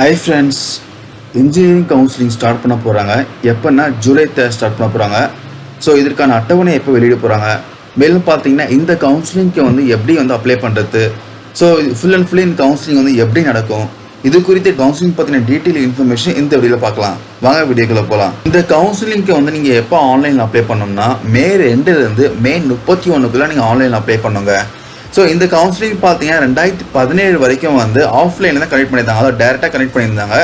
Hi friends engineering counselling start பண்ண போகிறாங்க எப்போன்னா ஜூலை தேர்ட் ஸ்டார்ட் பண்ண போகிறாங்க ஸோ இதற்கான அட்டவணை எப்போ வெளியிட போகிறாங்க மேலும் பார்த்தீங்கன்னா இந்த கவுன்சிலிங்க்கு வந்து எப்படி வந்து அப்ளை பண்ணுறது ஸோ ஃபுல் அண்ட் ஃபுல்லி இந்த கவுன்சிலிங் வந்து எப்படி நடக்கும்? இது குறித்து கவுன்சிலிங் பற்றின டீட்டெயில் இன்ஃபர்மேஷன் இந்த வீடியோவில் பார்க்கலாம். வாங்க வீடியோக்குள்ள போகலாம் இந்த கவுன்சிலிங்க்கு வந்து நீங்கள் எப்போ ஆன்லைனில் அப்ளை பண்ணோம்னா மே ரெண்டுலேருந்து மே முப்பத்தி ஒன்றுக்குள்ளே நீங்கள் ஆன்லைனில் அப்ளை பண்ணுங்க. ஸோ இந்த கவுன்சிலிங் பார்த்தீங்கன்னா ரெண்டாயிரத்தி பதினேழு வரைக்கும் வந்து ஆஃப்லைனில் தான் கனெக்ட் பண்ணியிருந்தாங்க. அதாவது டேரெக்டாக கனெக்ட் பண்ணியிருந்தாங்க.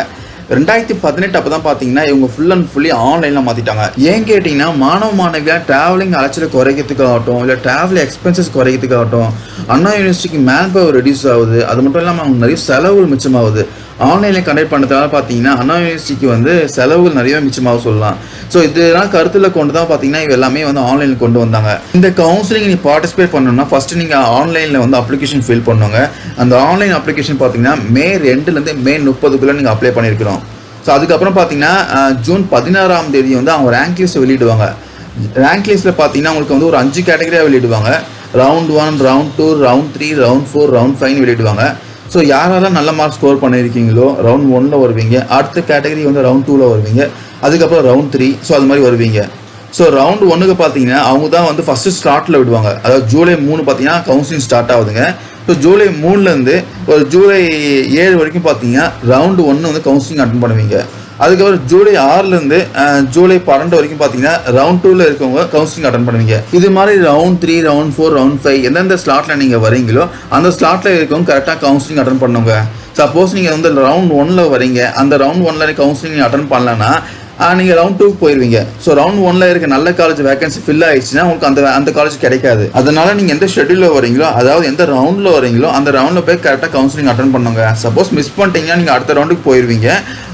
ரெண்டாயிரத்தி பதினெட்டு அப்போ தான் பார்த்தீங்கன்னா இவங்க ஃபுல் அண்ட் ஃபுல்லி ஆன்லைனில் மாற்றிட்டாங்க ஏன் கேட்டிங்கன்னா மாணவ மாணவியாக ட்ராவலிங் அலைச்சலை குறைக்கிறதுக்காகட்டும் இல்லை ட்ராவல் எக்ஸ்பென்சஸ் குறைக்கிறதுக்காகட்டும் அண்ணா யூனிவர்சிட்டிக்கு மேன் பவர் ரெடியூஸ் ஆகுது. அது மட்டும் இல்லாமல் அவங்க நிறைய செலவுகள் மிச்சமாகுது. ஆன்லைனில் கண்டக்ட் பண்ணுறதுனால பார்த்தீங்கன்னா அண்ணா யூனிவர்சிட்டிக்கு வந்து செலவுகள் நிறைய மிச்சமாக சொல்லலாம். ஸோ இதெல்லாம் கருத்தில் கொண்டு தான் பார்த்தீங்கன்னா இது எல்லாமே வந்து ஆன்லைனில் கொண்டு வந்தாங்க. இந்த கவுன்சிலிங் நீ பார்ட்டிசிபேட் பண்ணணும்னா ஃபஸ்ட்டு நீங்கள் ஆன்லைனில் வந்து அப்ளிகேஷன் ஃபில் பண்ணுங்க. அந்த ஆன்லைன் அப்ளிகேஷன் பார்த்தீங்கன்னா மே ரெண்டுலேருந்து மே முப்பதுக்குள்ளே நீங்கள் அப்ளை பண்ணியிருக்கிறோம் ஸோ அதுக்கப்புறம் பார்த்தீங்கன்னா ஜூன் பதினாறாம் தேதி வந்து அவங்க ரேங்க் லிஸ்ட் வெளியிடுவாங்க. ரேங்க் லிஸ்ட்டில் பார்த்தீங்கன்னா உங்களுக்கு வந்து ஒரு அஞ்சு கேட்டகரியாக வெளியிடுவாங்க. Round one round two round three round four round five வெளியிடுவாங்க. So யாரெல்லாம் நல்ல மார்க் ஸ்கோர் பண்ணியிருக்கீங்களோ ரவுண்ட் ஒன்ல வருவீங்க. அடுத்த கேட்டகரி வந்து ரவுண்ட் டூவில் வருவீங்க. அதுக்கப்புறம் ரவுண்ட் த்ரீ ஸோ அது மாதிரி வருவீங்க. ஸோ ரவுண்ட் ஒன்றுக்கு பார்த்தீங்கன்னா அவங்க தான் வந்து ஃபஸ்ட்டு ஸ்டார்ட்டில் விடுவாங்க. அதாவது ஜூலை மூணு பார்த்தீங்கன்னா கவுன்சிலிங் ஸ்டார்ட் ஆகுதுங்க. ஸோ ஜூலை மூணுலேருந்து ஒரு ஜூலை ஏழு வரைக்கும் பார்த்தீங்கன்னா ரவுண்டு ஒன்று வந்து கவுன்சிலிங் அட்டன் பண்ணுவீங்க. அதுக்கப்புறம் ஜூலை ஆறுலேருந்து ஜூலை பன்னெண்டு வரைக்கும் பார்த்தீங்கன்னா ரவுண்ட் டூவில் இருக்கவங்க கவுன்சிலிங் அட்டன் பண்ணுவீங்க. இது மாதிரி round three round four round five எந்தெந்த ஸ்லாட்டில் நீங்கள் வரீங்களோ அந்த ஸ்லாட்டில் இருக்கவங்க கரெக்டாக கவுன்சிலிங் அட்டன் பண்ணுங்க. சப்போஸ் நீங்கள் வந்து ரவுண்ட் ஒன்ல வரீங்க அந்த ரவுண்ட் ஒன்ல கவுன்சிலிங் அட்டன் பண்ணலன்னா நீங்கள் ரவுண்ட் டூக்கு போயிருவீங்க. ஸோ ரவுண்ட் ஒன்ல இருக்க நல்ல காலேஜ் வேகன்சி ஃபில் ஆயிடுச்சுன்னா உங்களுக்கு அந்த அந்த காலேஜ் கிடைக்காது. அதனால நீங்கள் எந்த ஷெட்யூலில் வரீங்களோ அதாவது எந்த ரவுண்டில் வரீங்களோ அந்த ரவுண்டில் போய் கரெக்டாக கவுன்சிலிங் அட்டன் பண்ணுங்க. சப்போஸ் மிஸ் பண்ணிட்டீங்கன்னா நீங்கள் அடுத்த ரவுண்டுக்கு போயிருவீங்க.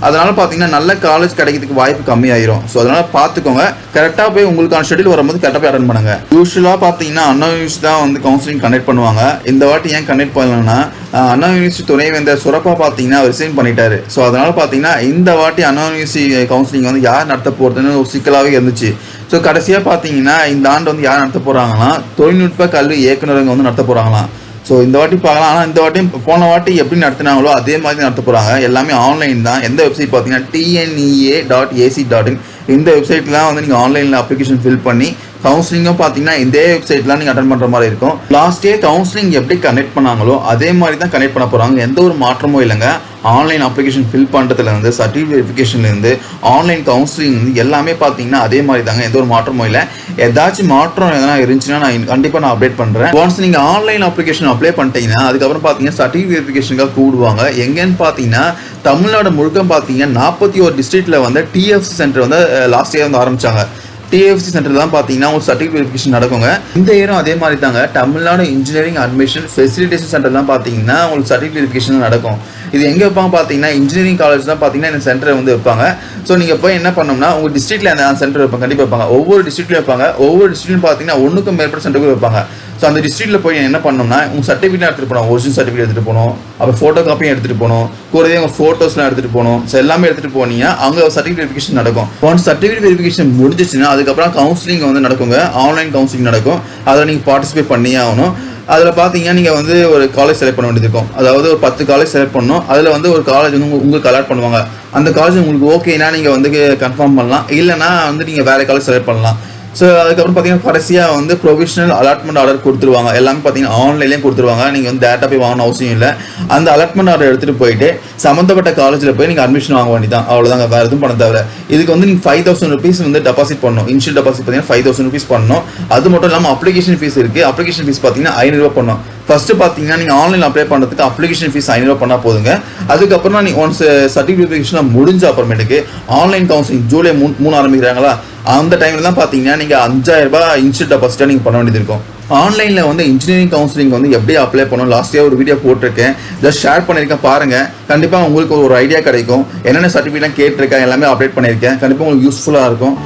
அதனால பார்த்தீங்கன்னா நல்ல காலேஜ் கிடைக்கிறதுக்கு வாய்ப்பு கம்மியாயிரும். ஸோ அதனால பார்த்துக்கோங்க கரெக்டாக போய் உங்களுக்கான ஷெட்யூல் வரும்போது கரெக்டாக போய் அட்டன் பண்ணுங்க. யூஸ்வலாக பார்த்தீங்கன்னா அண்ணா யூஸ் தான் வந்து கவுன்சிலிங் கண்டக்ட் பண்ணுவாங்க. இந்த வாட்டி ஏன் கண்டக்ட் பண்ணலன்னா அண்ணா யூனிவர்சிட்டி துணைவேந்தர் சுரப்பா பார்த்தீங்கன்னா ரிசைன் பண்ணிட்டாரு. ஸோ அதனால பார்த்தீங்கன்னா இந்த வாட்டி அண்ணா யூனிவர்சிட்டி கவுன்சிலிங் வந்து யார் நடத்த போகிறதுன்னு ஒரு சிக்கலாகவே இருந்துச்சு. ஸோ கடைசியாக பார்த்தீங்கன்னா இந்த ஆண்டு வந்து யார் நடத்த போகிறாங்கன்னா தொழில்நுட்ப கல்வி இயக்குநருங்க வந்து நடத்த போகிறாங்களாம் ஸோ இந்த வாட்டி பார்க்கலாம். ஆனால் இந்த வாட்டியும் போன வாட்டி எப்படி நடத்தினாங்களோ அதே மாதிரி நடத்த போகிறாங்க எல்லாமே ஆன்லைன் தான். எந்த வெப்சைட் பார்த்தீங்கன்னா TNEA dot AC dot in இந்த வெப்சைட்லாம் வந்து நீங்கள் ஆன்லைனில் அப்ளிகேஷன் ஃபில் பண்ணி கவுன்சிலிங்கும் பார்த்தீங்கன்னா இதே வெப்சைட்லாம் நீங்கள் அட்டன் பண்ணுற மாதிரி இருக்கும். லாஸ்ட் இயர் கவுன்சிலிங் எப்படி கனெக்ட் பண்ணாங்களோ அதே மாதிரி தான் கனெக்ட் பண்ண போகிறாங்க எந்த ஒரு மாற்றமும் இல்லைங்க. ஆன்லைன் அப்ளிகேஷன் ஃபில் பண்ணுறதுலேருந்து சர்டிஃபிகேட் வெரிஃபிகேஷன்லேருந்து ஆன்லைன் கவுன்சிலிங் எல்லாமே பார்த்தீங்கன்னா அதே மாதிரி தாங்க. எந்த ஒரு மாற்றமும் இல்லை. ஏதாச்சும் மாற்றம் எதனா இருந்துச்சுன்னா நான் கண்டிப்பாக நான் அப்டேட் பண்ணுறேன் ஒன்ஸ் நீங்கள் ஆன்லைன் அப்ளிகேஷன் அப்ளை பண்ணிட்டீங்கன்னா அதுக்கப்புறம் பார்த்தீங்கன்னா சர்டிஃபிகேட் வெரிஃபிகேஷனுக்காக கூடுவாங்க. எங்கேன்னு பார்த்தீங்கன்னா தமிழ்நாடு முழுக்க பார்த்தீங்கன்னா நாற்பத்தி ஒரு டிஸ்ட்ரிக்டில் வந்து டிஎஃப் சென்டர் வந்து லாஸ்ட் இயர் வந்து ஆரம்பிச்சாங்க. டிஎஃப்சி சென்டர் தான் பார்த்தீங்கன்னா ஒரு சர்டிஃபிகேட் வெரிஃபிகேஷன் நடக்குங்க. இந்த இயரும் அதே மாதிரி தாங்க. Tamil Nadu engineering admission facilitation centre தான் பார்த்தீங்கன்னா உங்களுக்கு சர்டிஃபிகேட் வெரிஃபிகேஷன் நடக்கும். இது எங்கே வைப்பாங்க பார்த்தீங்கன்னா இன்ஜினியரிங் காலேஜ் தான் பார்த்தீங்கன்னா இந்த சென்டர் வந்து வைப்பாங்க. ஸோ நீங்கள் போய் என்ன பண்ணோம்னா உங்கள் டிஸ்ட்ரிக்ட்ல அந்த சென்டர் வைப்பாங்க. கண்டிப்பாக வைப்பாங்க. ஒவ்வொரு டிஸ்ட்ரிக்ட்லையும் வைப்பாங்க. ஒவ்வொரு டிஸ்ட்ரிக்ட்லையும் பார்த்தீங்கன்னா ஒன்றுக்கும் மேற்பட்ட சென்டருக்கு வைப்பாங்க. ஸோ அந்த டிஸ்ட்ரிக்ட்டில் போய் என்ன பண்ணோம்னா உங்கள் சர்டிஃபிகேட் எடுத்துகிட்டு போகணும். ஒரிஜினல் சர்டிஃபிகேட் எடுத்துகிட்டு போகணும். அப்புறம் ஃபோட்டோ காப்பியும் எடுத்துகிட்டு போகணும். கூடவே உங்கள் ஃபோட்டோஸ்லாம் எடுத்துகிட்டு போகணும். ஸோ எல்லாமே எடுத்துகிட்டு போனீங்க அங்கே சர்டிஃபிகேட் வெரிஃபிகேஷன் நடக்கும். ஒன்ஸ் சர்டிஃபிகேட் வெரிஃபிகேஷன் முடிஞ்சிச்சுன்னா அதுக்கப்புறம் கவுன்சிலிங் வந்து நடக்குங்க. ஆன்லைன் கவுன்சிலிங் நடக்கும். அதில் நீங்கள் பார்ட்டிசிபேட் பண்ணியே ஆகணும். அதில் பார்த்தீங்கன்னா நீங்கள் வந்து ஒரு காலேஜ் செலக்ட் பண்ண வேண்டியது இருக்கும். அதாவது ஒரு பத்து காலேஜ் செலக்ட் பண்ணோம் அதில் வந்து ஒரு காலேஜ் வந்து உங்களுக்கு அலாட் பண்ணுவாங்க. அந்த காலேஜ் உங்களுக்கு ஓகேனா நீங்கள் வந்து கன்ஃபார்ம் பண்ணலாம். இல்லைனா வந்து நீங்கள் வேறு காலேஜ் செலக்ட் பண்ணலாம். ஸோ அதுக்கப்புறம் பார்த்தீங்கன்னா கடைசியாக வந்து ப்ரொவிஷனல் அலாட்மெண்ட் ஆர்டர் கொடுத்துருவாங்க. எல்லாமே பார்த்தீங்கன்னா ஆன்லைன்லேயும் கொடுத்துருவாங்க. நீங்கள் வந்து டேட்டா போய் வாங்கணும் அவசியம் இல்லை. அந்த அலாட்மெண்ட் ஆர்டர் எடுத்துகிட்டு போயிட்டு சம்மந்தப்பட்ட காலேஜில் போய் நீங்கள் அட்மிஷன் வாங்க வேண்டியதான் அவ்வளோதாங்க வேறு எதுவும் பண்ண தவிர இதுக்கு வந்து நீங்கள் ஃபைவ் தௌசண்ட் ருபீஸ் வந்து டெபாசிட் பண்ணணும். இன்ஷியல் டெபாசிட் பார்த்தீங்கன்னா ஃபைவ் தௌசண்ட் ருபீஸ் பண்ணணும். அது மட்டும் இல்லாமல் அப்ளிகேஷன் ஃபீஸ் இருக்குது அப்ளிகேஷன் ஃபீஸ் பார்த்தீங்கன்னா ஐநூறுரூவா பண்ணணும். ஃபஸ்ட்டு பார்த்தீங்கன்னா நீங்கள் ஆன்லைன் அப்ளை பண்ணுறதுக்கு அப்ளிகேஷன் ஃபீஸ் ஐநூறுவா பண்ணால் போதுங்க. அதுக்கப்புறம் நீங்கள் ஒன்ஸ் சர்டிஃபிகேஷன் முடிஞ்ச அப்புறமேட்டுக்கு ஆன்லைன் கவுன்சிலிங் ஜூலை மூணு மூணு ஆரம்பிக்கிறாங்களா? அந்த டைமில் தான் பார்த்தீங்கன்னா நீங்கள் அஞ்சாயிரரூபா இன்ஸ்டியூட் டெபாசிட்டாக நீங்கள் பண்ண வேண்டியது இருக்கும். ஆன்லைனில் வந்து இன்ஜினியரிங் கவுன்சிலிங் வந்து எப்படி அப்ளை பண்ணணும்? லாஸ்ட் இயர் ஒரு வீடியோ போட்டிருக்கேன். ஜஸ்ட் ஷேர் பண்ணியிருக்கேன் பாருங்கள் கண்டிப்பாக உங்களுக்கு ஒரு ஐடியா கிடைக்கும். என்னென்ன சர்டிஃபிகேட்லாம் கேட்டிருக்கேன் எல்லாமே அப்டேட் பண்ணியிருக்கேன். கண்டிப்பாக உங்களுக்கு யூஸ்ஃபுல்லாக இருக்கும்.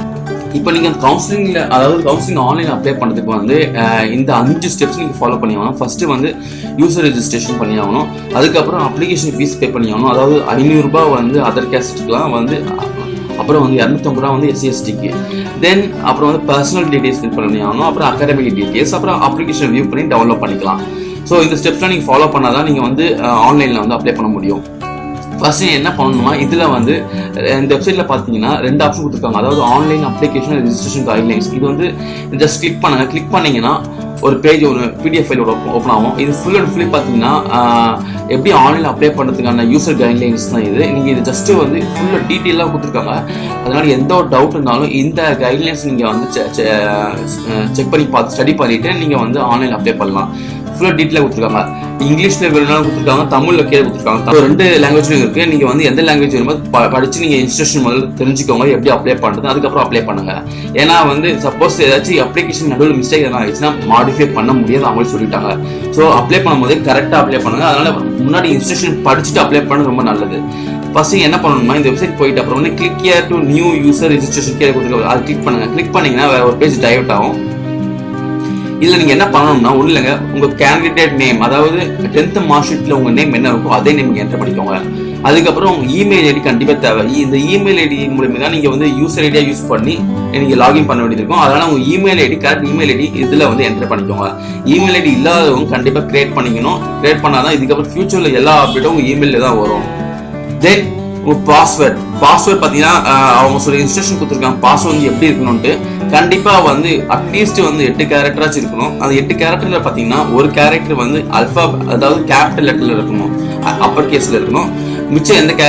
இப்போ நீங்கள் கவுன்சிலிங்ல அதாவது கவுன்சிலிங் ஆன்லைன் அப்ளை பண்ணுறதுக்கு வந்து இந்த அஞ்சு ஸ்டெப்ஸ் நீங்கள் ஃபாலோ பண்ணி ஆகணும். வந்து யூசர் ரெஜிஸ்ட்ரேஷன் பண்ணி ஆகணும். அதுக்கப்புறம் அப்ளிகேஷன் ஃபீஸ் பே பண்ணி ஆகணும். அதாவது ஐநூறுரூபா வந்து அதர் கேஸ்ட்டுக்குலாம் வந்து அப்புறம் வந்து இரநூத்தம்பது ரூபா வந்து எஸ்சிஎஸ்டிக்கு தென் அப்புறம் வந்து பர்சனல் டீட்டெயில்ஸ் ஃபில் பண்ணி ஆகணும். அப்புறம் அகாடமிக் டீட்டெயில்ஸ் அப்புறம் அப்ளிகேஷன் வியூ பண்ணி டவுன்லோட் பண்ணிக்கலாம். ஸோ இந்த ஸ்டெப்ஸ்லாம் நீங்கள் ஃபாலோ பண்ணால் தான் நீங்கள் வந்து ஆன்லைனில் வந்து அப்ளை பண்ண முடியும். ஃபஸ்ட்டு என்ன பண்ணணுமா இதில் வந்து இந்த வெப்சைட்டில் பார்த்தீங்கன்னா ரெண்டு ஆப்ஷன் கொடுத்துருக்காங்க. அதாவது ஆன்லைன் அப்ளிகேஷன் ரெஜிஸ்ட்ரேஷன் கைட்லைன்ஸ் இது வந்து ஜஸ்ட் கிளிக் பண்ணுங்க. கிளிக் பண்ணிங்கன்னா ஒரு பேஜ் ஒரு பிடிஎஃப் ஃபைல் ஓப்பன் ஆகும். இது ஃபுல் அண்ட் ஃபுல்லி பார்த்தீங்கன்னா எப்படி ஆன்லைன் அப்ளை பண்ணுறதுக்கான யூசர் கைட்லைன்ஸ் தான் இது. நீங்கள் இது ஜஸ்ட்டு வந்து ஃபுல்லாக டீட்டெயிலாக கொடுத்துருக்காங்க. அதனால் எந்த ஒரு டவுட் இருந்தாலும் இந்த கைட்லைன்ஸ் நீங்கள் வந்து செக் பண்ணி பார்த்து ஸ்டடி பண்ணிவிட்டு நீங்கள் வந்து ஆன்லைன் அப்ளை பண்ணலாம். ஃபுல்லாக டீட்டெயிலாக கொடுத்துருக்காங்க. இங்கிலீஷில் வேணும்னாலும் கொடுத்துருக்காங்க தமிழில் கீழே கொடுத்துருக்காங்க. ரெண்டு லாங்குவேஜ்லையும் இருக்குது நீங்கள் வந்து எந்த லாங்குவேஜ் வேணுமோ படிச்சு நீங்கள் இன்ஸ்டியூஷன் முதல்ல தெரிஞ்சுக்கோங்க எப்படி அப்ளை பண்ணுறது அதுக்கப்புறம் அப்ளை பண்ணுங்க. ஏன்னா வந்து சப்போஸ் ஏதாச்சும் அப்ளிகேஷன் நடுவில் மிஸ்டேக் எதனா ஆயிடுச்சுன்னா மாடிஃபை பண்ண முடியாது அவங்களும் சொல்லிட்டாங்க. ஸோ அப்ளை பண்ணும்போதே கரெக்டாக அப்ளை பண்ணுங்க. அதனால முன்னாடி இன்ஸ்டியூஷன் படிச்சுட்டு அப்ளை பண்ண ரொம்ப நல்லது. ஃபஸ்ட்டு என்ன பண்ணணும்னா இந்த வெப்சைட் போயிட்டு அப்புறம் வந்து click here to new user registration கீழே கொடுத்துருக்காங்க அது கிளிக் பண்ணுங்க. கிளிக் பண்ணீங்கன்னா வேற ஒரு பேஜ் டைவர்ட் ஆகும். இதுல நீங்க என்ன பண்ணணும்னா ஒண்ணு இல்லைங்க உங்க கேண்டிடேட் நேம் அதாவது டென்த் மார்க் ஷீட்ல உங்க நேம் என்ன இருக்கோ அதே நேம் என்ட்ரு என்டர் பண்ணிக்கோங்க. அதுக்கப்புறம் உங்க இமெயில் ஐடி கண்டிப்பா தேவை. இந்த இமெயில் ஐடி மூலயமா தான் நீங்க வந்து யூசர் ஐடியா யூஸ் பண்ணி நீங்க லாகின் பண்ண வேண்டியது இருக்கும். அதனால உங்க email ID correct email ID இதுல வந்து என்டர் பண்ணிக்கோங்க. இமெயில் ஐடி இல்லாதவங்க கண்டிப்பா கிரியேட் பண்ணிக்கணும். கிரியேட் பண்ணாதான் இதுக்கப்புறம் ஃபியூச்சர்ல எல்லா அப்டேட்டும் உங்க இமெயில தான் வரும். தென் உங்க பாஸ்வேர்ட் பாஸ்வேர்ட் பார்த்தீங்கன்னா அவங்க சொல்லி இன்ஸ்ட்ரக்ஷன் கொடுத்துருக்காங்க. பாஸ்வேர்ட் வந்து எப்படி இருக்கணும்ட்டு கண்டிப்பாக வந்து அட்லீஸ்ட் வந்து எட்டு கேரக்டராச்சும் இருக்கணும். அந்த எட்டு கேரக்டரில் பார்த்தீங்கன்னா ஒரு கேரக்டர் வந்து அல்ஃபா அதாவது கேபிட்டல் லெட்டரில் இருக்கணும். அப்பர் கேஸில் இருக்கணும். மிச்சம் எந்த கே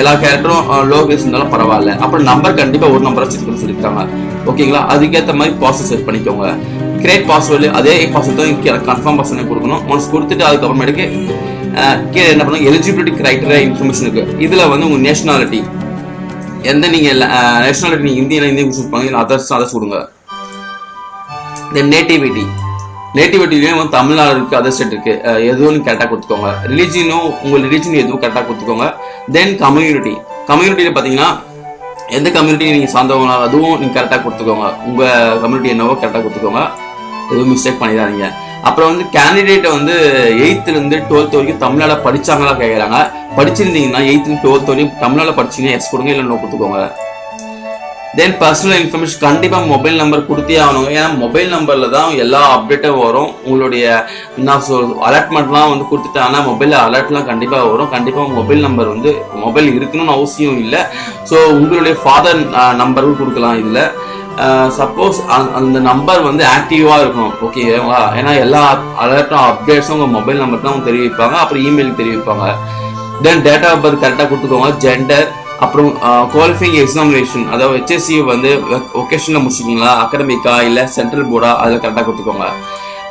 எல்லா கேரக்டரும் லோ கேஸ் இருந்தாலும் பரவாயில்ல. அப்புறம் நம்பர் கண்டிப்பாக ஒரு நம்பர் வச்சுருக்கணும் சொல்லியிருக்காங்க. ஓகேங்களா அதுக்கேற்ற மாதிரி பாஸ்வேர்ட் செட் பண்ணிக்கோங்க. கிரேட் பாஸ்வேர்டு அதே பாஸ்வேர்ட் தான் கன்ஃபார்ம் பாஸ்வேர்டு கொடுக்கணும். ஒன்ஸ் கொடுத்துட்டு அதுக்கப்புறமேட்டுக்கு கீழே என்ன பண்ணுங்க? எலிஜிபிலிட்டி கிரைட்டீரியா இன்ஃபர்மேஷன் இருக்கு. இதுல வந்து உங்க நேஷனாலிட்டி எந்த நீங்க நேஷனாலிட்டி நீங்க இந்தியன் இந்தியா சூஸ் பண்ணுங்க இல்லை அதர்ஸ் அதர்ஸ் கொடுங்க. தென் நேட்டிவிட்டி நேட்டிவிட்டிலையும் வந்து தமிழ்நாடு இருக்கு அதர் ஸ்டேட் இருக்கு. எதுவும் கரெக்டாக கொடுத்துக்கோங்க. ரிலீஜியனும் உங்கள் ரிலீஜன் எதுவும் கரெக்டாக கொடுத்துக்கோங்க. தென் கம்யூனிட்டி கம்யூனிட்டியில் பார்த்தீங்கன்னா எந்த கம்யூனிட்டி நீங்கள் சார்ந்தவங்களோ அதுவும் நீங்கள் கரெக்டாக கொடுத்துக்கோங்க. உங்கள் கம்யூனிட்டி என்னவோ கரெக்டாக கொடுத்துக்கோங்க. எதுவும் மிஸ்டேக் பண்ணிடாதீங்க. அப்புறம் வந்து கேண்டிடேட்டை வந்து எயித்துலேருந்து டுவெல்த் வரைக்கும் தமிழால் படித்தாங்களா கேட்குறாங்க படிச்சிருந்தீங்கன்னா எயித்து டுவெல்த் வரைக்கும் தமிழால் படிச்சீங்கன்னா எஸ் கொடுங்க இல்லை நோ கொடுத்துக்கோங்க. தென் பர்சனல் இன்ஃபர்மேஷன் கண்டிப்பாக மொபைல் நம்பர் கொடுத்தே ஆகணும். ஏன்னா மொபைல் நம்பரில் தான் எல்லா அப்டேட்டும் வரும். உங்களுடைய நான் சொல் அலாட்மெண்ட்லாம் வந்து கொடுத்துட்டாங்கன்னா மொபைலில் அலர்ட்லாம் கண்டிப்பாக வரும். கண்டிப்பாக மொபைல் நம்பர் வந்து மொபைல் இருக்கணும்னு அவசியம் இல்லை. ஸோ உங்களுடைய ஃபாதர் நம்பரும் கொடுக்கலாம். இதில் சப்போஸ் அந்த நம்பர் வந்து ஆக்டிவாக இருக்கணும். ஓகேவா ஏன்னா எல்லா அலர்ட்டும் அப்டேட்ஸும் உங்கள் மொபைல் நம்பர் தான் தெரிவிப்பாங்க. அப்புறம் இமெயில் தெரிவிப்பாங்க. தென் டேட் ஆஃப் பர்த் கரெக்டாக கொடுத்துக்கோங்க. ஜெண்டர் அப்புறம் குவாலிஃபைங் எக்ஸாமினேஷன் அதாவது ஹெச்எஸ்சி வந்து ஒகேஷனில் முடிச்சிங்களா அகடமிக்கா இல்லை சென்ட்ரல் போர்டா அதில் கரெக்டாக கொடுத்துக்கோங்க.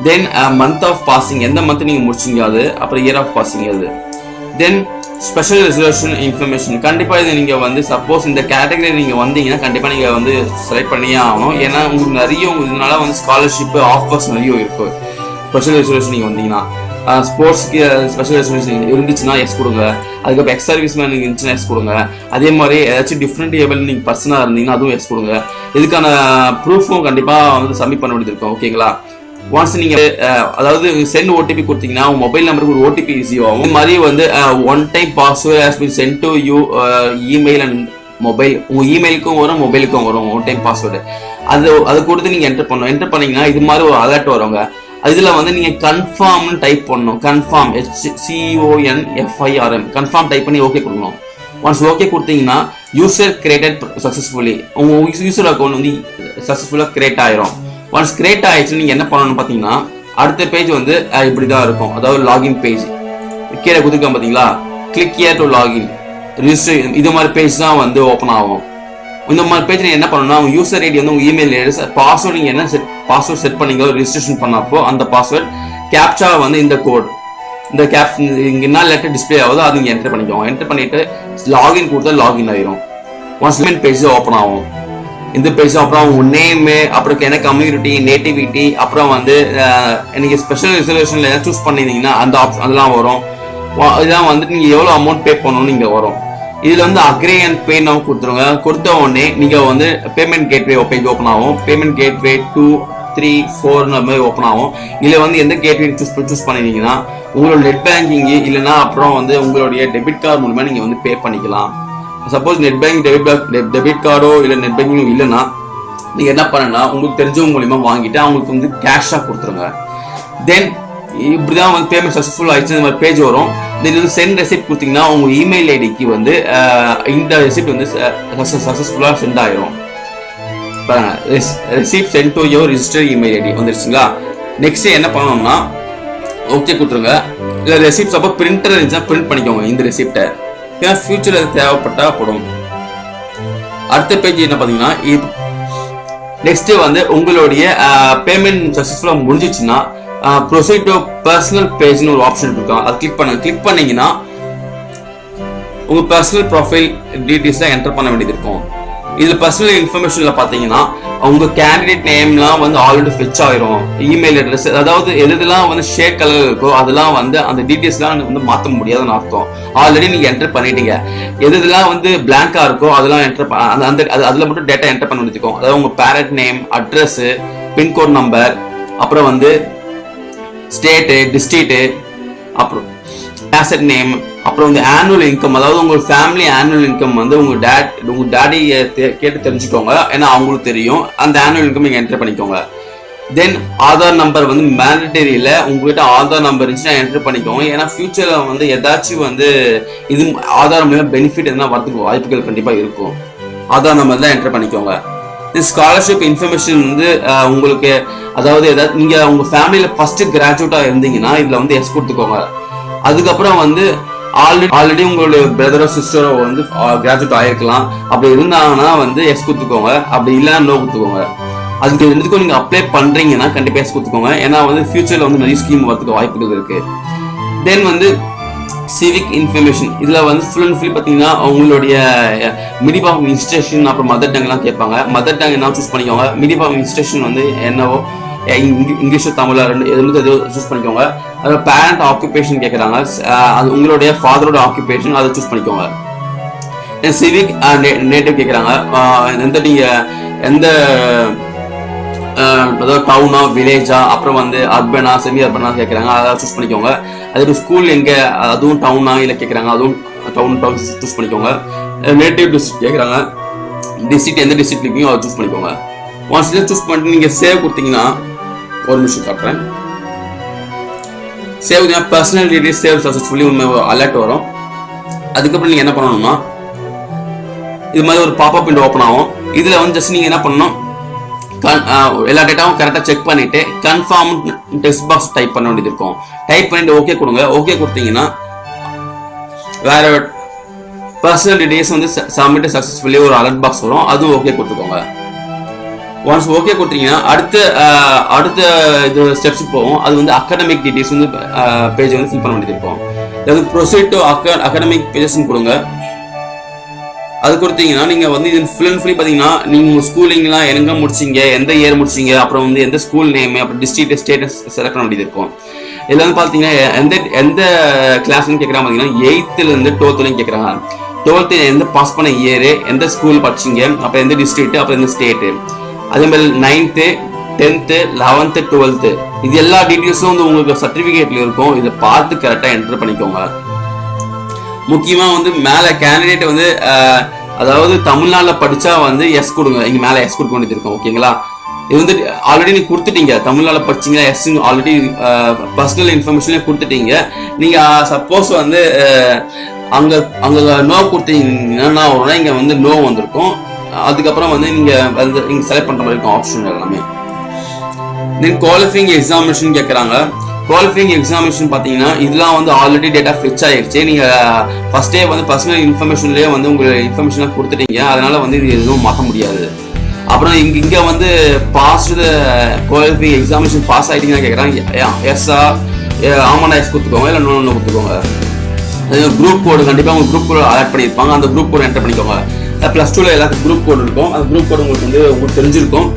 தென் மந்த் ஆஃப் பாசிங் எந்த மந்த் நீங்கள் முடிச்சிங்க அது? அப்புறம் இயர் ஆஃப் பாசிங் அது தென் ஸ்பெஷல் ரிசர்வேஷன் இன்ஃபர்மேஷன் கண்டிப்பாக இது நீங்கள் வந்து சப்போஸ் இந்த கேட்டகரி நீங்கள் வந்தீங்கன்னா கண்டிப்பாக நீங்கள் வந்து செலக்ட் பண்ணியே ஆகணும். ஏன்னா உங்களுக்கு நிறைய உங்களுக்கு இதனால வந்து ஸ்காலர்ஷிப் ஆஃபர்ஸ் நிறைய இருக்கும் ஸ்பெஷல் ரிசர்வேஷன் நீங்கள் வந்தீங்கன்னா. ஸ்போர்ட்ஸ்க்கு ஸ்பெஷல் ரிசர்வேஷன் இருந்துச்சுன்னா எஸ் கொடுங்க. அதுக்கப்புறம் எக்ஸ் சர்வீஸ் மேன் இருந்துச்சுன்னா எஸ் கொடுங்க. அதே மாதிரி ஏதாச்சும் டிஃப்ரெண்ட் ஏபிள் நீங்கள் பர்சனாக இருந்தீங்கன்னா அதுவும் எஸ் கொடுங்க. இதுக்கான ப்ரூஃபும் கண்டிப்பாக வந்து சப்மிட் பண்ண வேண்டியது இருக்கும். ஓகேங்களா ஒன்ஸ் நீங்க அதாவது சென்ட் ஓடிபி கொடுத்தீங்கன்னா உங்க மொபைல் நம்பருக்கு ஒரு ஓடிபி ரிசீவ் ஆகும். மாதிரி வந்து one time password has been sent to you email and mobile உங்க இமெயிலுக்கும் வரும் மொபைலுக்கும் வரும் ஒன் டைம் பாஸ்வேர்டு அது அது கொடுத்து நீங்க என்டர் பண்ணணும். என்டர் பண்ணீங்கன்னா இது மாதிரி ஒரு அலர்ட் வருங்க. இதுல வந்து நீங்க கன்ஃபார்ம்னு டைப் பண்ணணும். Confirm H C O N F I R M confirm type பண்ணி ஓகே கொடுக்கணும். ஒன்ஸ் ஓகே கொடுத்தீங்கன்னா யூசர் கிரியேட்டட் சக்ஸஸ்ஃபுல்லி உங்க யூசர் அக்கௌண்ட் வந்து சக்ஸஸ்ஃபுல்லாக கிரியேட் ஆயிரும். ஒன்ஸ் கிரியேட் ஆயிடுச்சுன்னு நீங்க என்ன பண்ணணும்னு பார்த்தீங்கன்னா அடுத்த பேஜ் வந்து இப்படி தான் இருக்கும். அதாவது லாகின் பேஜ் கீழே கொடுத்துருக்கோம் பார்த்தீங்களா click here to login register இது மாதிரி பேஜ் தான் வந்து ஓப்பன் ஆகும். இந்த மாதிரி பேஜ் நீங்கள் என்ன பண்ணணும்னா உங்கள் யூசர் ஐடி வந்து உங்க இமெயில் பாஸ்வேர்டு நீங்க என்ன செட் பாஸ்வேர்ட் செட் பண்ணீங்களோ ரிஜிஸ்ட்ரேஷன் பண்ணப்போ அந்த பாஸ்வேர்ட் கேப்சா வந்து இந்த கோட் இந்த கேப் இங்க என்ன லெட்டர் டிஸ்ப்ளே ஆகுதோ அது நீங்க என்டர் பண்ணிக்கோங்க. என்டர் பண்ணிட்டு லாகின் கொடுத்தா லாகின் ஆயிரும். ஒன்ஸ் பேஜ் ஓப்பன் ஆகும். இந்த பேசும் அப்புறம் உன் நேமு அப்புறம் என்ன கம்யூனிட்டி நேட்டிவிட்டி அப்புறம் வந்து எனக்கு ஸ்பெஷல் ரிசர்வேஷன்ல எதாவது சூஸ் பண்ணியிருந்தீங்கன்னா அந்த ஆப்ஷன் அதெல்லாம் வரும். வா- இதெல்லாம் வந்துட்டு நீங்க எவ்வளவு அமௌண்ட் பே பண்ணணும்னு இங்க வரும். இதுல வந்து அக்ரி அண்ட் பே நம்ம கொடுத்துருங்க. கொடுத்த உடனே நீங்க வந்து பேமெண்ட் கேட்வே பேஜ் ஓப்பன் ஆகும். Payment gateway two three four மாதிரி ஓப்பன் ஆகும். இதில் வந்து எந்த கேட்வே சூஸ் சூஸ் பண்ணிருந்தீங்கன்னா உங்களோட நெட் பேங்கிங் இல்லைன்னா அப்புறம் வந்து உங்களுடைய டெபிட் கார்டு மூலமா நீங்க வந்து பே பண்ணிக்கலாம். Suppose net bank debit debit கார்டோ இல்லை நெட் பேங்கிங் இல்லைன்னா நீங்கள் என்ன பண்ணனா உங்களுக்கு தெரிஞ்சவங்க மூலிமா வாங்கிட்டு அவங்களுக்கு வந்து கேஷாக கொடுத்துருங்க. தென் இப்படிதான் வந்து பேமெண்ட் சக்ஸஸ்ஃபுல் ஆயிடுச்சு இந்த மாதிரி பேஜ் வரும். தென் வந்து சென்ட் ரெசிப்ட் கொடுத்தீங்கன்னா உங்கள் இமெயில் ஐடிக்கு வந்து இந்த ரெசிப்ட் வந்து சக்ஸஸ்ஃபுல்லாக சென்ட் ஆயிரும். பாருங்க receipt sent to your register email ID வந்துருச்சுங்களா? Next என்ன பண்ணணும்னா ஓகே கொடுத்துருங்க. இல்லை ரெசிப்ட் அப்போ பிரிண்டர் இருந்துச்சுன்னா பிரிண்ட் பண்ணிக்கோங்க இந்த ரெசிப்டை ஏன்னா ஃபியூச்சர் அது தேவைப்பட்டா போடும். அடுத்த பேஜ் என்ன பார்த்தீங்கன்னா நெக்ஸ்ட் வந்து உங்களுடைய பேமெண்ட் சக்ஸஸ்ஃபுல்லாக முடிஞ்சிச்சுன்னா ப்ரொசீட் டு பர்சனல் பேஜ்னு ஒரு ஆப்ஷன் இருக்கும். அது கிளிக் பண்ணுங்க கிளிக் பண்ணீங்கன்னா உங்கள் பர்சனல் ப்ரொஃபைல் டீட்டெயில்ஸ்லாம் என்டர் பண்ண வேண்டியது இருக்கும். இதில் பர்சனல் இன்ஃபர்மேஷன்ல பாத்தீங்கன்னா உங்க கேண்டிடேட் நேம்லாம் வந்து ஆல்ரெடி ஃபெச் ஆயிரும். இமெயில் அட்ரஸ் அதாவது எதுலாம் வந்து ஷேக் கலர் இருக்கோ அதெல்லாம் வந்து அந்த டீட்டெயில்ஸ்லாம் வந்து மாற்ற முடியாதுன்னு அர்த்தம். ஆல்ரெடி நீங்க என்டர் பண்ணிட்டீங்க. எது எதுலாம் வந்து பிளாங்கா இருக்கோ அதெல்லாம் என்டர் அந்த அந்த அது- அதுல மட்டும் டேட்டா என்டர் பண்ண வேண்டியிருக்கும் அதாவது உங்க parent name address pincode number அப்புறம் வந்து ஸ்டேட்டு டிஸ்ட்ரிக்ட்டு அப்புறம் ஆசட் நேம் அப்புறம் வந்து ஆனுவல் இன்கம் அதாவது உங்க ஃபேமிலி ஆனுவல் இன்கம் வந்து உங்க டேட் உங்க டேடி கேட்டு தெரிஞ்சுக்கோங்க. ஏன்னா அவங்களுக்கு தெரியும். அந்த ஆனுவல் இன்கம் நீங்க என்டர் பண்ணிக்கோங்க. தென் ஆதார் நம்பர் வந்து மேண்டட்டரியில உங்ககிட்ட ஆதார் நம்பர் இருந்துச்சுன்னா என்டர் பண்ணிக்கோங்க. ஏன்னா ஃபியூச்சர்ல வந்து ஏதாச்சும் வந்து இது ஆதார் மூலியமா பெனிஃபிட் எதனா வரதுக்கு வாய்ப்புகள் கண்டிப்பா இருக்கும். ஆதார் நம்பர் தான் என்டர் பண்ணிக்கோங்க. ஸ்காலர்ஷிப் இன்ஃபர்மேஷன் வந்து உங்களுக்கு அதாவது ஏதாவது நீங்க உங்க ஃபேமிலியில ஃபர்ஸ்ட் கிராஜுவேட்டா இருந்தீங்கன்னா இதுல வந்து எஸ் கொடுத்துக்கோங்க. அதுக்கப்புறம் வந்து ஆல்ரெடி ஆல்ரெடி உங்களுடைய பிரதரோ சிஸ்டரோ வந்து கிராஜுவேட் ஆயிருக்கலாம். அப்படி இருந்தாங்கன்னா வந்து எஸ் கொடுத்துக்கோங்க. அப்படி இல்லைன்னா நோ கொடுத்துக்கோங்க. அதுக்கு ரெண்டுக்கும் நீங்க அப்ளை பண்றீங்கன்னா கண்டிப்பா எஸ் கொடுத்துக்கோங்க. ஏன்னா வந்து ஃபியூச்சர்ல வந்து நிறைய ஸ்கீம் வரதுக்கு வாய்ப்புகள் இருக்கு. தென் வந்து சிவிக் இன்ஃபர்மேஷன் இதுல வந்து ஃபுல் அண்ட் ஃபுல் பாத்தீங்கன்னா உங்களுடைய மினிமம் ஆஃப் இன்ஸ்டியூஷன் அப்புறம் மதர் டங்லாம் கேட்பாங்க. மதர் டங் என்ன சூஸ் பண்ணிக்கோங்க? மினிமம் ஆஃப் இன்ஸ்டியூஷன் வந்து என்னவோ இங்கிலீஷ் தமிழ் ரெண்டு எது வந்து சூஸ் பண்ணிக்கோங்க. அதாவது பேரண்ட் ஆக்குபேஷன் கேட்குறாங்க அது உங்களுடைய ஃபாதரோட ஆக்குபேஷன் அதை சூஸ் பண்ணிக்கோங்க. சிவிக் நேட்டிவ் கேட்குறாங்க எந்த நீங்கள் எந்த அதாவது டவுனா வில்லேஜா அப்புறம் வந்து அர்பனா செமி அர்பனா கேட்குறாங்க அதை சூஸ் பண்ணிக்கோங்க. அது ஸ்கூல் எங்கே அதுவும் டவுனா இல்லை கேட்குறாங்க அதுவும் டவுன் டவுன் சூஸ் பண்ணிக்கோங்க. நேட்டிவ் டிஸ்ட்ரிக்ட் கேட்குறாங்க டிஸ்ட்ரிக்ட் எந்த டிஸ்ட்ரிக்ட் இருக்கீங்க அதை சூஸ் பண்ணிக்கோங்க. ஒன்ஸ் சூஸ் பண்ணிட்டு நீங்கள் சேவ் கொடுத்தீங்கன்னா ஒரு நிமிஷம் காட்டுறேன். Save personal details save successfully உண்மை அலர்ட் வரும். அதுக்கப்புறம் நீங்க என்ன பண்ணணும்னா இது மாதிரி ஒரு பாப்அப் விண்டோ ஓப்பன் ஆகும். இதுல வந்து ஜஸ்ட் நீங்க என்ன பண்ணணும்? எல்லா டேட்டாவும் கரெக்டாக செக் பண்ணிட்டு கன்ஃபார்ம் டெஸ்ட் பாக்ஸ் டைப் பண்ண வேண்டியது இருக்கும். டைப் பண்ணிட்டு ஓகே கொடுங்க. ஓகே கொடுத்தீங்கன்னா வேற பர்சனல் டீடைல்ஸ் வந்து சப்மிட் சக்ஸஸ்ஃபுல்லி ஒரு அலர்ட் பாக்ஸ் வரும். அதுவும் ஓகே கொடுத்துக்கோங்க. ஒன்ஸ் ஓகே கொடுத்தீங்கன்னா அடுத்த அடுத்த இது ஸ்டெப்ஸ் போகும் அது வந்து அகாடமிக் டீடைல்ஸ் வந்து பேஜ் வந்து ஃபில் பண்ண வேண்டியது இருக்கும். அதாவது ப்ரொசீட் டு அகாடமிக் பேஜஸ்ன்னு கொடுங்க. அது கொடுத்தீங்கன்னா நீங்க வந்து இது ஃபுல் அண்ட் ஃபுல்லி பாத்தீங்கன்னா நீங்க உங்க ஸ்கூலிங்லாம் எங்க முடிச்சீங்க எந்த இயர் முடிச்சீங்க அப்புறம் வந்து எந்த ஸ்கூல் நேம் அப்புறம் டிஸ்ட்ரிக்ட் ஸ்டேட்டஸ் செலக்ட் பண்ண வேண்டியது இருக்கும். இதுல வந்து பாத்தீங்கன்னா எந்த எந்த கிளாஸ்ன்னு கேட்கறாங்க பாத்தீங்கன்னா எயித்துல இருந்து டுவெல்த்லையும் கேட்கறாங்க டுவெல்த் எந்த பாஸ் பண்ண இயரு எந்த ஸ்கூல் படிச்சீங்க அப்புறம் எந்த டிஸ்ட்ரிக்ட் அப்புறம் எந்த ஸ்டேட்டு அதே மாதிரி நைன்த்து டென்த்து லெவன்த்து டுவெல்த்து இது எல்லா டீட்டெயில்ஸும் வந்து உங்களுக்கு சர்டிஃபிகேட்ல இருக்கும். இதை பார்த்து கரெக்டாக என்டர் பண்ணிக்கோங்க. முக்கியமாக வந்து மேலே கேண்டிடேட் வந்து அதாவது தமிழ்நாட்டில் படித்தா வந்து எஸ் கொடுங்க. இங்கே மேலே எஸ் கொடுக்க வேண்டியது இருக்கும். ஓகேங்களா இது வந்து ஆல்ரெடி நீங்கள் கொடுத்துட்டீங்க. தமிழ்நாட்டில் படிச்சீங்க எஸ் ஆல்ரெடி பர்சனல் இன்ஃபர்மேஷனே கொடுத்துட்டீங்க. நீங்கள் சப்போஸ் வந்து அங்கே அங்கே நோ கொடுத்தீங்கன்னா வரும்னா இங்கே வந்து நோ வந்திருக்கும். அதுக்கப்புறம் வந்து நீங்கள் வந்து நீங்கள் செலக்ட் பண்ணுற மாதிரி இருக்கும் ஆப்ஷன் எல்லாமே. தென் குவாலிஃபைங் எக்ஸாமினேஷன் கேட்குறாங்க குவாலிஃபைங் எக்ஸாமினேஷன் பார்த்தீங்கன்னா இதெல்லாம் வந்து ஆல்ரெடி டேட்டா ஃபிக்ஸ் ஆகிடுச்சு நீங்கள் ஃபஸ்ட்டே வந்து பர்சனல் இன்ஃபர்மேஷன்லேயே வந்து உங்களுக்கு இன்ஃபர்மேஷனாக கொடுத்துட்டீங்க. அதனால் வந்து இது எதுவும் மாற்ற முடியாது. அப்புறம் இங்கே இங்கே வந்து பாஸ் குவாலிஃபிங் எக்ஸாமினேஷன் பாஸ் ஆகிட்டீங்கன்னா கேட்குறாங்க எஸ்ஸா ஆமாண்டா எஸ் கொடுத்துக்கோங்க. இல்லை நோ கொடுத்துக்கோங்க. குரூப் கோடு கண்டிப்பாக உங்கள் குரூப் கோடு அலாட் பண்ணியிருப்பாங்க அந்த குரூப் கோடு என்டர் பண்ணிக்கோங்க. ப்ளஸ் டூவில் எல்லாத்துக்கும் குரூப் கோடு இருக்கும். அந்த குரூப் கோடு உங்களுக்கு வந்து உங்களுக்கு தெரிஞ்சிருக்கும்.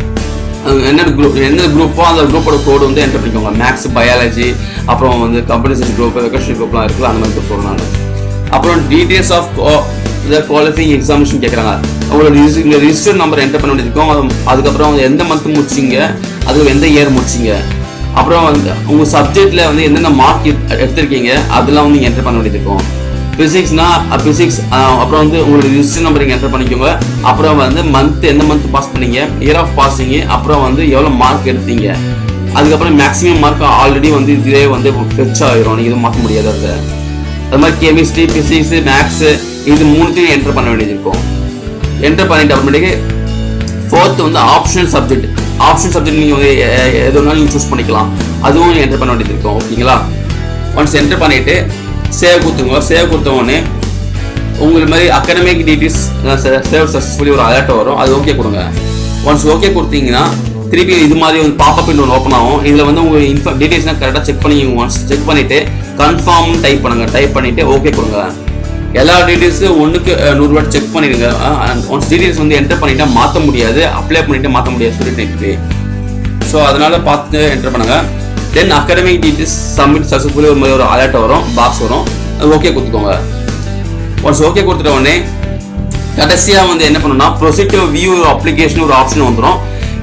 என்ன குரூப் எந்த குரூப்போ அந்த குரூப்போட கோடு வந்து என்டர் பண்ணிக்கோங்க. மேக்ஸ் பயாலஜி அப்புறம் வந்து கம்ப்யூட்டர் சயின்ஸ் குரூப் வெக்கேஷன் குரூப்லாம் இருக்குல்ல அந்த மாதிரி சொல்கிறாங்க அப்புறம் டீட்டெயில்ஸ் ஆஃப் இந்த குவாலிஃபைங் எக்ஸாமினேஷன் கேட்குறாங்க உங்களோட இந்த ரிஜிஸ்டர் நம்பர் என்டர் பண்ண வேண்டியிருக்கும் அது- அதுக்கப்புறம் வந்து எந்த மந்த் முடிச்சிங்க? அது எந்த இயர் முடிச்சிங்க? அப்புறம் வந்து உங்கள் சப்ஜெக்டில் வந்து என்னென்ன மார்க் எடுத்திருக்கீங்க? அதெல்லாம் வந்து என்டர் பண்ண வேண்டியது இருக்கும். பிசிக்ஸ்னா பிசிக்ஸ் அப்புறம் வந்து உங்களோட ரிஜிஸ்டர் நம்பர் நீங்கள் என்டர் பண்ணிக்கோங்க. அப்புறம் வந்து மந்த் எந்த மந்த் பாஸ் பண்ணீங்க? இயர் ஆஃப் பாஸிங் அப்புறம் வந்து எவ்வளோ மார்க் எடுத்தீங்க? அதுக்கப்புறம் மேக்ஸிமம் மார்க் ஆல்ரெடி வந்து இதே வந்து ஃபெச் ஆயிரும். நீங்கள் எதுவும் மாற்ற முடியாது அதை அது மாதிரி கெமிஸ்ட்ரி பிசிக்ஸ் மேக்ஸு இது மூணுத்தையும் என்டர் பண்ண வேண்டியது இருக்கும். என்டர் பண்ணிட்டு அப்புறமேட்டுக்கு ஃபோர்த் வந்து ஆப்ஷனல் சப்ஜெக்ட் ஆப்ஷன் சப்ஜெக்ட் நீங்கள் வந்து எது வேணாலும் நீங்கள் சூஸ் பண்ணிக்கலாம். அதுவும் என்டர் பண்ண வேண்டியது இருக்கும். ஓகேங்களா? ஒன்ஸ் என்டர் பண்ணிவிட்டு சேவ் கொடுத்துங்க. சேவ் கொடுத்த உடனே உங்களுக்கு மாதிரி அகாடமிக் டீட்டெயில்ஸ் சேவ் சக்ஸஸ்ஃபுல்லி ஒரு அலர்ட் வரும். அது ஓகே கொடுங்க. ஒன்ஸ் ஓகே கொடுத்தீங்கன்னா திருப்பி இது மாதிரி வந்து பாப்பப் ஒன்று ஓப்பன் ஆகும். இதில் வந்து உங்கள் இன்ஃபார்ம் டீட்டெயில்ஸ்லாம் கரெக்டாக செக் பண்ணி ஒன்ஸ் செக் பண்ணிவிட்டு கன்ஃபார்ம் டைப் பண்ணுங்க. டைப் பண்ணிவிட்டு ஓகே கொடுங்க. எல்லா டீட்டெயில்ஸும் ஒன்றுக்கு நூறுரூவா செக் பண்ணிடுங்க. ஒன்ஸ் டீட்டெயில்ஸ் வந்து என்டர் பண்ணிட்டால் மாற்ற முடியாது. அப்ளை பண்ணிவிட்டு மாற்ற முடியாது. சொல்லிட்டு ஸோ அதனால் பார்த்து என்டர் பண்ணுங்கள் then academic details submit successfully ஒரு மாதிரி ஒரு அலர்ட் வரும் பாக்ஸ் வரும். அது ஓகே கொடுத்துக்கோங்க. ஒன்ஸ் ஓகே கொடுத்துட்ட உடனே கடைசியாக வந்து என்ன பண்ணணும்னா ப்ரொசீட் வியூ ஒரு அப்ளிகேஷன் ஒரு ஆப்ஷன் வந்துடும்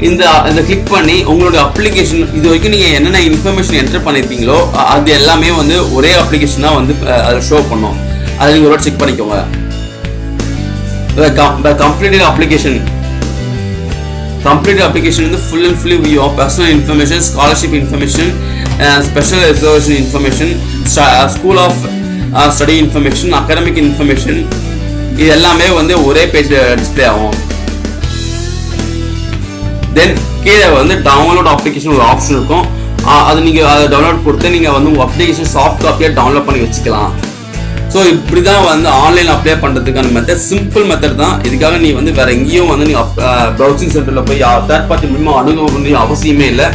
இந்த இதை கிளிக் பண்ணி உங்களோட அப்ளிகேஷன் இது வரைக்கும் நீங்கள் என்னென்ன இன்ஃபர்மேஷன் என்டர் பண்ணியிருப்பீங்களோ அது எல்லாமே வந்து ஒரே அப்ளிகேஷனாக வந்து அதில் ஷோ பண்ணும். அதை நீங்கள் ஒரு செக் பண்ணிக்கோங்க. கம்ப்ளீட்டட் அப்ளிகேஷன் கம்ப்ளீட் அப்ளிகேஷன் வந்து full and fully your personal information scholarship information special reservation information school of study information academic information இது எல்லாமே வந்து ஒரே பேஜ் டிஸ்பிளே ஆகும் தென் கீழே வந்து டவுன்லோட் அப்ளிகேஷன் ஒரு ஆப்ஷன் இருக்கும் அது நீங்கள் அதை டவுன்லோட் கொடுத்து நீங்கள் வந்து அப்ளிகேஷன் சாஃப்ட் காப்பியாக டவுன்லோட் பண்ணி வச்சுக்கலாம் ஸோ இப்படி தான் வந்து ஆன்லைன் அப்ளை பண்ணுறதுக்கான மெத்தட் சிம்பிள் மெத்தட் தான். இதுக்காக நீ வந்து வேற எங்கேயும் வந்து நீ ப்ரௌசிங் சென்டரில் போய் தேர்ட் பார்ட்டி மூலியமாக அணுக அவசியமே இல்லை.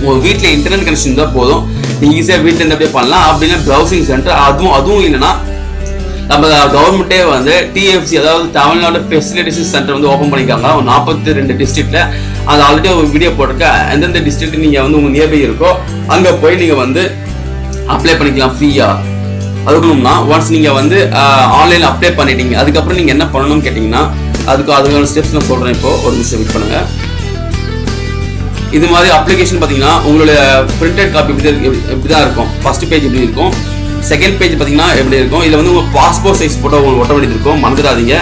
உங்கள் வீட்டில் இன்டர்நெட் கனெக்ஷன் தான் போதும். நீ ஈஸியாக வீட்டில் இருந்து அப்படியே பண்ணலாம். அப்படின்னா ப்ரௌசிங் சென்டர் அதுவும் அதுவும் இல்லைன்னா நம்ம கவர்மெண்ட்டே வந்து டிஎஃப்சி அதாவது தமிழ்நாடு ஃபெசிலிட்டேஷன் சென்டர் வந்து ஓப்பன் பண்ணியிருக்காங்க. ஒரு நாற்பத்தி ரெண்டு டிஸ்ட்ரிக்டில் அது ஆல்ரெடி ஒரு வீடியோ போட்டிருக்கேன் எந்தெந்த டிஸ்ட்ரிக்ட் நீங்கள் வந்து உங்கள் நியர்பை இருக்கோ அங்கே போய் நீங்கள் வந்து அப்ளை பண்ணிக்கலாம் ஃப்ரீயாக அதுக்கணும்னா ஒன்ஸ் நீங்கள் வந்து ஆன்லைனில் அப்ளை பண்ணிட்டீங்க அதுக்கப்புறம் நீங்கள் என்ன பண்ணணும்னு கேட்டிங்கன்னா அதுக்கு அதுக்கான ஸ்டெப்ஸ் நான் சொல்கிறேன் இப்போ. ஒரு நிமிஷம் வெயிட் பண்ணுங்கள் இது மாதிரி அப்ளிகேஷன் பார்த்தீங்கன்னா உங்களுடைய பிரிண்டட் காப்பி இப்படி இருக்கு- இப்படி தான் இருக்கும்? ஃபர்ஸ்ட் பேஜ் இப்படி இருக்கும்? செகண்ட் பேஜ் பார்த்தீங்கன்னா எப்படி இருக்கும்? இதில் வந்து உங்கள் பாஸ்போர்ட் சைஸ் ஃபோட்டோ உங்களுக்கு ஒட்ட வேண்டியது இருக்கும். மறந்துடாதீங்க.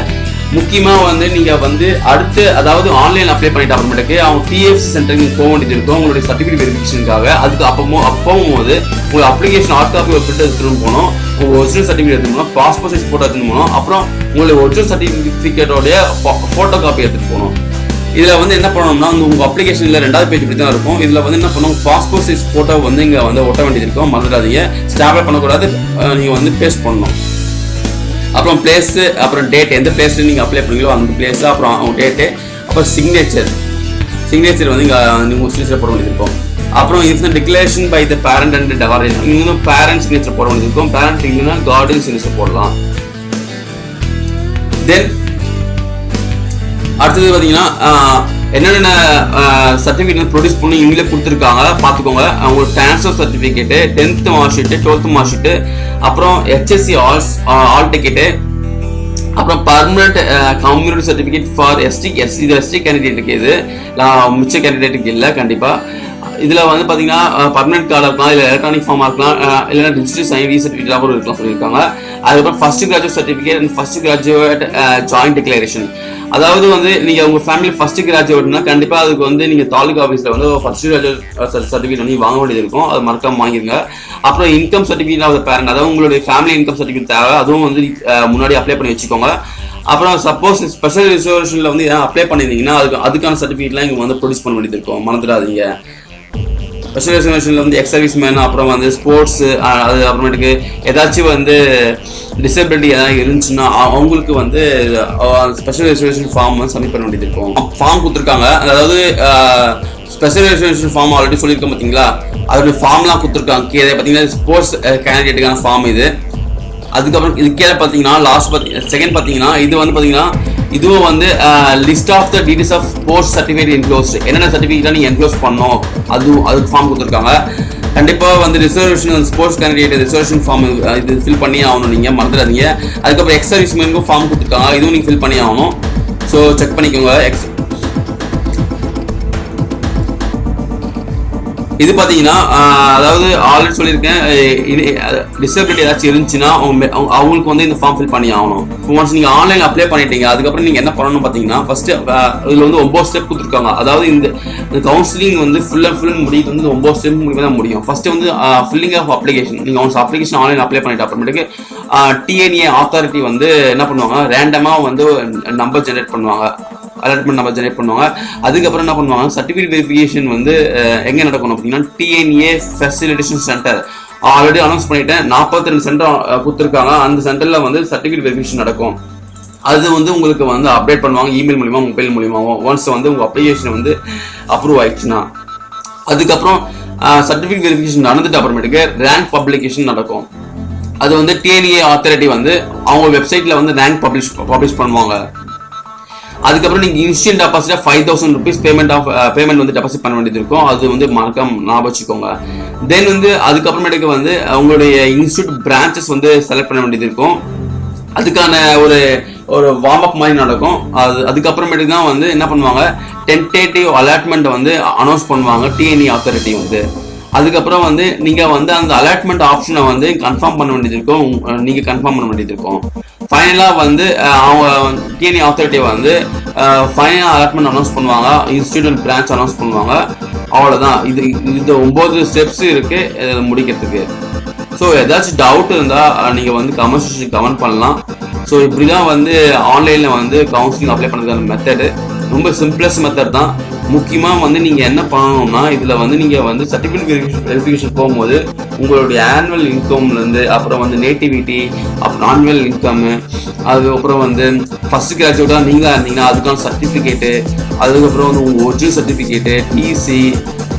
முக்கியமாக வந்து நீங்கள் வந்து அடுத்து அதாவது ஆன்லைன் அப்ளை பண்ணிட்டு அப்புறமேட்டுக்கு அவங்க டிஎஃப்சி சென்டருக்கு போக வேண்டியது இருக்கும் உங்களுடைய சர்டிஃபிகேட் வெரிஃபிகேஷனுக்காக அதுக்கு அப்பவும் அப்பவும் போது உங்கள் அப்ளிகேஷன் ஹார்ட் காப்பி ஒரு பிரிண்ட் எடுத்துகிட்டு போகணும். உங்கள் ஒரிஜினல் சர்டிஃபிகேட் எடுத்துகிட்டு போனோம் பாஸ்போர்ட் சைஸ் ஃபோட்டோ எடுத்துகிட்டு போகணும். அப்புறம் உங்களுடைய ஒரிஜினல் சர்டிஃபிகேட்டோடைய ஃபோட்டோ காப்பி எடுத்துகிட்டு போகணும். இதில் வந்து என்ன பண்ணணும்னா வந்து அப்ளிகேஷனில் அப்ளிகேஷன்ல ரெண்டாவது பேஜ் இப்படி தான் இருக்கும். இதில் வந்து என்ன பண்ணுவோம் பாஸ்போர்ட் சைஸ் ஃபோட்டோ வந்து இங்கே வந்து ஒட்ட வேண்டியது இருக்கும். மறந்துடாதீங்க. ஸ்டாப்ல பண்ணக்கூடாது. நீங்கள் வந்து பேஸ்ட் பண்ணணும். அப்புறம் பிளேஸு அப்புறம் டேட் எந்த பிளேஸ்ல நீங்க அப்ளை பண்ணீங்களோ அந்த பிளேஸ் அப்புறம் அவங்க டேட்டு அப்புறம் சிக்னேச்சர் சிக்னேச்சர் வந்து இங்கே நீங்க சிக்னேச்சர் போட வேண்டியிருக்கும் அப்புறம் இது declaration by the parent and டெவாரேஷன் இன்னும் பேரண்ட் சிக்னேச்சர் போட வேண்டியிருக்கும் பேரண்ட் இல்லைன்னா கார்டன் சிக்னேச்சர் போடலாம். தென் அடுத்தது பார்த்தீங்கன்னா என்னென்ன சர்டிஃபிகேட் ப்ரொடியூஸ் பண்ணி இவங்களே கொடுத்துருக்காங்க பார்த்துக்கோங்க. அவங்க transfer certificate tenth mark sheet twelfth mark sheet அப்புறம் ஹெச்எஸ்சி ஆல் ஆல் டிக்கெட்டு அப்புறம் permanent community certificate for ST S இது எஸ்டி கேண்டிடேட்டுக்கு இது. நான் மிச்ச கேண்டிடேட்டுக்கு இல்லை கண்டிப்பாக இதில் வந்து பார்த்தீங்கன்னா பர்மனெண்ட் கார்டாக இருக்கலாம் இல்லை எலக்ட்ரானிக் ஃபார்மாக இருக்கலாம் இல்லைன்னா டிஜிட்டல் சைன் வி கூட இருக்கலாம் சொல்லியிருக்காங்க. அதுக்கப்புறம் first graduate certificate and first graduate joint declaration அதாவது வந்து நீங்கள் உங்க ஃபேமிலி ஃபர்ஸ்ட் கிராஜுவேட்னா கண்டிப்பாக அதுக்கு வந்து நீங்கள் தாலுகா ஆஃபீஸில் வந்து ஃபர்ஸ்ட் கிராஜுவேட் சர்டிஃபிகேட் வந்து வாங்க வேண்டியது இருக்கும். அது மறக்காம வாங்கிருங்க. அப்புறம் இன்கம் சர்டிஃபிகேட் ஆஃப் பேரண்ட் அதாவது உங்களுடைய ஃபேமிலி இன்கம் சர்டிஃபிகேட் தேவை. அதுவும் வந்து uh, முன்னாடி அப்ளை பண்ணி வச்சுக்கோங்க. அப்புறம் சப்போஸ் ஸ்பெஷல் ரிசர்வேஷனில் வந்து அப்ளை பண்ணியிருந்தீங்கன்னா அதுக்கு அதுக்கான சர்டிஃபிகேட்லாம் இங்கே வந்து ப்ரொடியூஸ் பண்ண வேண்டியது இருக்கும். மறந்துடாதீங்க. ஸ்பெஷல் ரிசர்வேஷனில் வந்து எக்ஸ் சர்வீஸ் மேன் அப்புறம் வந்து ஸ்போர்ட்ஸ் அது அப்புறமேட்டுக்கு ஏதாச்சும் வந்து டிசபிலிட்டி ஏதாவது இருந்துச்சுன்னா அவங்களுக்கு வந்து ஸ்பெஷல் ரிசர்வேஷன் ஃபார்ம் வந்து சப்மிட் பண்ண வேண்டியது இருக்கும். ஃபார்ம் கொடுத்துருக்காங்க. அதாவது ஸ்பெஷல் ரிசர்வேஷன் ஃபார்ம் ஆல்ரெடி சொல்லியிருக்கோம் பார்த்தீங்களா அதோட ஃபார்ம்லாம் கொடுத்துருக்காங்க. கீழே பார்த்தீங்கன்னா ஸ்போர்ட்ஸ் கேண்டிடேட்டுக்கான ஃபார்ம் இது. அதுக்கப்புறம் இது கீழே பார்த்தீங்கன்னா லாஸ்ட் பார்த்தி செகண்ட் பார்த்தீங்கன்னா இது வந்து பார்த்தீங்கன்னா இதுவும் வந்து list of the details of post certificate enclose என்னென்ன சர்டிஃபிகேட்லாம் நீங்கள் என்க்ளோஸ் பண்ணோம் அது அதுக்கு ஃபார்ம் கொடுத்துருக்காங்க. கண்டிப்பாக வந்து reservation sports candidate reservation form இது ஃபில் பண்ணி ஆகணும் நீங்கள் மறந்துடாதீங்க. அதுக்கப்புறம் எக்ஸ் சர்வீஸ் ஃபார்ம் கொடுத்துருக்காங்க. இதுவும் நீங்கள் ஃபில் பண்ணி ஆகணும். ஸோ செக் பண்ணிக்கோங்க. எக்ஸ் இது பார்த்தீங்கன்னா அதாவது ஆல்ரெடி சொல்லியிருக்கேன் இது டிசபிலிட்டி ஏதாச்சும் இருந்துச்சுன்னா அவங்க- அவங்களுக்கு வந்து இந்த ஃபார்ம் ஃபில் பண்ணி ஆகணும். ஒன்ஸ் நீங்கள் ஆன்லைன் அப்ளை பண்ணிட்டீங்க அதுக்கப்புறம் நீங்கள் என்ன பண்ணணும் பார்த்தீங்கன்னா ஃபர்ஸ்ட் இதில் வந்து ஒம்பது ஸ்டெப் கொடுத்துருக்காங்க. அதாவது இந்த கவுன்சிலிங் வந்து ஃபுல் அண்ட் ஃபுல் முடியுது வந்து ஒம்பது ஸ்டெப் முடிவு தான் முடியும். ஃபர்ஸ்ட் வந்து ஃபில்லிங் ஆஃப் அப்ளிகேஷன் நீங்கள் ஒன்ஸ் அப்ளிகேஷன் ஆன்லைன் அப்ளை பண்ணிட்டு அப்புறமேட்டுக்கு டிஎன்ஏ அத்தாரிட்டி வந்து என்ன பண்ணுவாங்க ரேண்டமாக வந்து நம்பர் ஜென்ரேட் பண்ணுவாங்க. அலாட்மெண்ட் நம்பர் ஜெனரேட் பண்ணுவாங்க. அதுக்கப்புறம் என்ன பண்ணுவாங்க? சர்டிஃபிகேட் வெரிஃபிகேஷன் வந்து எங்கே நடக்கணும் அப்படின்னா TNA facilitation centre already announce பண்ணிட்டேன். நாற்பத்தி ரெண்டு சென்டர் கொடுத்துருக்காங்க. அந்த சென்டரில் வந்து சர்டிஃபிகேட் வெரிஃபிகேஷன் நடக்கும். அது வந்து உங்களுக்கு வந்து அப்டேட் பண்ணுவாங்க. இமெயில் மூலிமா மொபைல் மூலிமா ஒன்ஸ் வந்து உங்கள் அப்ளிகேஷன் வந்து அப்ரூவ் ஆயிடுச்சுன்னா. அதுக்கப்புறம் சர்டிஃபிகேட் வெரிஃபிகேஷன் நடந்துட்டு அப்புறமேட்டுக்கு ரேங்க் பப்ளிகேஷன் நடக்கும். அது வந்து டிஎன்ஏ ஆத்தாரிட்டி வந்து அவங்க வெப்சைட்டில் வந்து ரேங்க் பப்ளிஷ் பப்ளிஷ் பண்ணுவாங்க. அதுக்கப்புறம் நீங்கள் instant டெபாசிட்டாக five thousand rupees payment of payment வந்து டெபாசிட் பண்ண வேண்டியது இருக்கும். அது வந்து மறக்காம ஞாபகம் வச்சுக்கோங்க. தென் வந்து அதுக்கப்புறமேட்டுக்கு வந்து உங்களுடைய இன்ஸ்டியூட் பிரான்ச்சஸ் வந்து செலக்ட் பண்ண வேண்டியது இருக்கும். அதுக்கான ஒரு ஒரு வார்ம் அப் மாதிரி நடக்கும். அது அதுக்கப்புறமேட்டுக்கு தான் வந்து என்ன பண்ணுவாங்க? டென்டேட்டிவ் அலாட்மெண்ட் வந்து அனௌன்ஸ் பண்ணுவாங்க டிஎன்இ அத்தாரிட்டி வந்து. அதுக்கப்புறம் வந்து நீங்கள் வந்து அந்த அலாட்மெண்ட் ஆப்ஷனை வந்து கன்ஃபார்ம் பண்ண வேண்டியது இருக்கும். நீங்கள் கன்ஃபார்ம் பண்ண வேண்டியது இருக்கும். ஃபைனலாக வந்து அவங்க டிஎன்ஏ அத்தாரிட்டி வந்து ஃபைனல் அலாட்மெண்ட் அனௌன்ஸ் பண்ணுவாங்க. இன்ஸ்டியூட் பிரான்ச் அனௌன்ஸ் பண்ணுவாங்க. அவ்வளோதான் இது இது ஒம்பது ஸ்டெப்ஸ் இருக்குது இதில் முடிக்கிறதுக்கு. ஸோ ஏதாச்சும் டவுட் இருந்தால் நீங்கள் வந்து கமெண்ட் செக்ஷன் கமெண்ட் பண்ணலாம். ஸோ இப்படி தான் வந்து ஆன்லைனில் வந்து கவுன்சிலிங் அப்ளை பண்ணுறதுக்கான மெத்தடு ரொம்ப சிம்பிளஸ்ட் மெத்தட் தான். முக்கியமாக வந்து நீங்கள் என்ன பண்ணணும்னா இதில் வந்து நீங்கள் வந்து சர்டிஃபிகேட் வெரிஃபிகேஷன் போகும்போது உங்களுடைய ஆனுவல் இன்கம்லேருந்து அப்புறம் வந்து நேட்டிவிட்டி அப்புறம் ஆனுவல் இன்கம்மு அதுக்கப்புறம் வந்து ஃபஸ்ட் கிராஜுவேட்டாக நீங்கள் இருந்தீங்கன்னா அதுக்கான சர்டிஃபிகேட்டு அதுக்கப்புறம் வந்து உங்கள் original certificate TC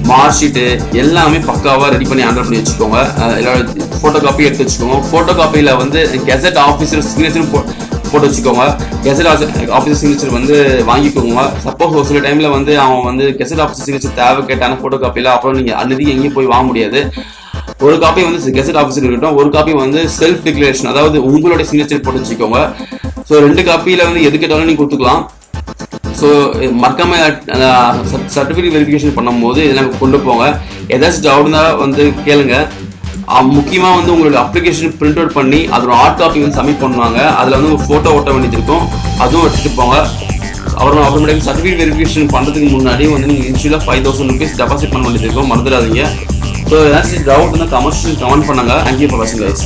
mark sheet எல்லாமே பக்காவாக ரெடி பண்ணி ஹேண்டில் பண்ணி வச்சுக்கோங்க. ஃபோட்டோ காப்பி எடுத்து வச்சுக்கோங்க. ஃபோட்டோ காப்பியில் வந்து கெசட் ஆஃபீஸர் சிக்னேச்சரும் போட்டு வச்சுக்கோங்க கெசட் ஆஃபீஸர் சிக்னேச்சர் வந்து வாங்கிக்கோங்க சப்போஸ் ஒரு சில டைமில் வந்து அவன் வந்து கெசட் ஆஃபீஸர் சிக்னேச்சர் தேவை கேட்டான ஃபோட்டோ காப்பியில் அப்புறம் நீங்கள் அன்னைக்கு எங்கேயும் போய் வாங்க முடியாது. ஒரு காப்பி வந்து கெசட் ஆஃபீஸர் இருக்கட்டும் ஒரு காப்பி வந்து செல்ஃப் டிக்ளரேஷன் அதாவது உங்களுடைய சிக்னேச்சர் போட்டு வச்சுக்கோங்க ஸோ ரெண்டு காப்பியில் வந்து எது கேட்டாலும் நீங்கள் கொடுத்துக்கலாம். ஸோ மறக்காம சர்டிஃபிகேட் வெரிஃபிகேஷன் பண்ணும்போது இதெல்லாம் கொண்டு போங்க. ஏதாச்சும் டவுட் வந்து கேளுங்க. முக்கியமாக வந்து உங்களோட அப்ளிகேஷன் பிரிண்ட் அவுட் பண்ணி அதோட ஹார்ட் காப்பி வந்து சப்மிட் பண்ணுவாங்க. அதில் வந்து ஒரு ஃபோட்டோ ஒட்ட வேண்டியது இருக்கும் அதுவும் வச்சுட்டு போங்க. அப்புறம் அப்புறமேட்டு சர்டிஃபிகேட் வெரிஃபிகேஷன் பண்ணுறதுக்கு முன்னாடி வந்து நீங்கள் இன்ஷியலாக ஃபைவ் தௌசண்ட் ருபீஸ் டெபாசிட் பண்ண வேண்டியது இருக்கும் மறந்துடாதீங்க. ஸோ ஏதாச்சும் டவுட் இருந்தால் கமர்ஷியல் கமெண்ட் பண்ணுங்கள் தேங்க்யூ ஃபார் வாட்சிங் கைஸ்